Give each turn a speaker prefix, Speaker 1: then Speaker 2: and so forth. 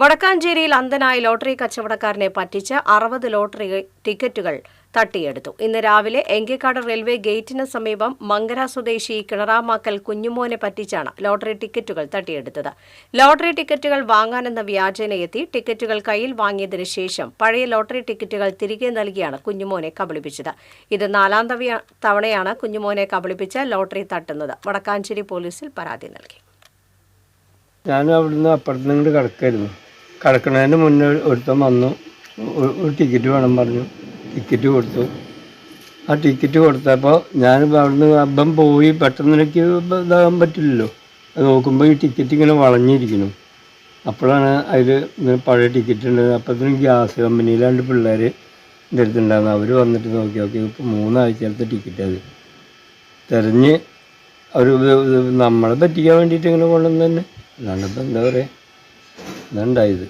Speaker 1: വടക്കാഞ്ചേരിയിൽ അന്ധനായ ലോട്ടറി കച്ചവടക്കാരനെ പറ്റിച്ച് അറുപത് ലോട്ടറി ടിക്കറ്റുകൾ തട്ടിയെടുത്തു. ഇന്ന് രാവിലെ എങ്കേക്കാട് റെയിൽവേ ഗേറ്റിന് സമീപം മങ്കര സ്വദേശി കിണറാമാക്കൽ കുഞ്ഞുമോനെ പറ്റിച്ചാണ് ലോട്ടറി ടിക്കറ്റുകൾ തട്ടിയെടുത്തത്. ലോട്ടറി ടിക്കറ്റുകൾ വാങ്ങാനെന്ന വ്യാജേന എത്തി ടിക്കറ്റുകൾ കയ്യിൽ വാങ്ങിയതിനു ശേഷം പഴയ ലോട്ടറി ടിക്കറ്റുകൾ തിരികെ നൽകിയാണ് കുഞ്ഞുമോനെ കബളിപ്പിച്ചത്. ഇത് നാലാം തവണയാണ് കുഞ്ഞുമോനെ കബളിപ്പിച്ച ലോട്ടറി തട്ടുന്നത്. വടക്കാഞ്ചേരി പോലീസിൽ പരാതി നൽകി.
Speaker 2: ഞാൻ അവിടുന്ന് അപ്പുറത്ത് നിന്ന് കിടക്കായിരുന്നു. കിടക്കുന്നതിന് മുന്നേ ഒരുത്തൻ വന്നു. ഒരു ടിക്കറ്റ് വേണം പറഞ്ഞു. ടിക്കറ്റ് കൊടുത്തു. ആ ടിക്കറ്റ് കൊടുത്തപ്പോൾ ഞാൻ അവിടുന്ന് അപ്പം പോയി. പെട്ടെന്ന് എനിക്ക് ഇതാകാൻ പറ്റില്ലല്ലോ. അത് നോക്കുമ്പോൾ ഈ ടിക്കറ്റ് ഇങ്ങനെ വളഞ്ഞിരിക്കുന്നു. അപ്പോഴാണ് അതിൽ ഇങ്ങനെ പഴയ ടിക്കറ്റ് ഉണ്ട്. അപ്പോഴത്തേനും ഗ്യാസ് കമ്പനിയിലാണ്ട് പിള്ളേർ എന്റെ അടുത്തുണ്ടായിരുന്നു അവർ വന്നിട്ട് നോക്കി നോക്കി. ഇപ്പോൾ മൂന്നാഴ്ചത്തെ ടിക്കറ്റ് അത്. തിരഞ്ഞ് അവർ നമ്മളെ പറ്റിക്കാൻ വേണ്ടിയിട്ട് ഇങ്ങനെ കൊണ്ടുവന്നു തന്നെ അതാണ് ഇപ്പം എന്താ പറയുക தண்டாயுது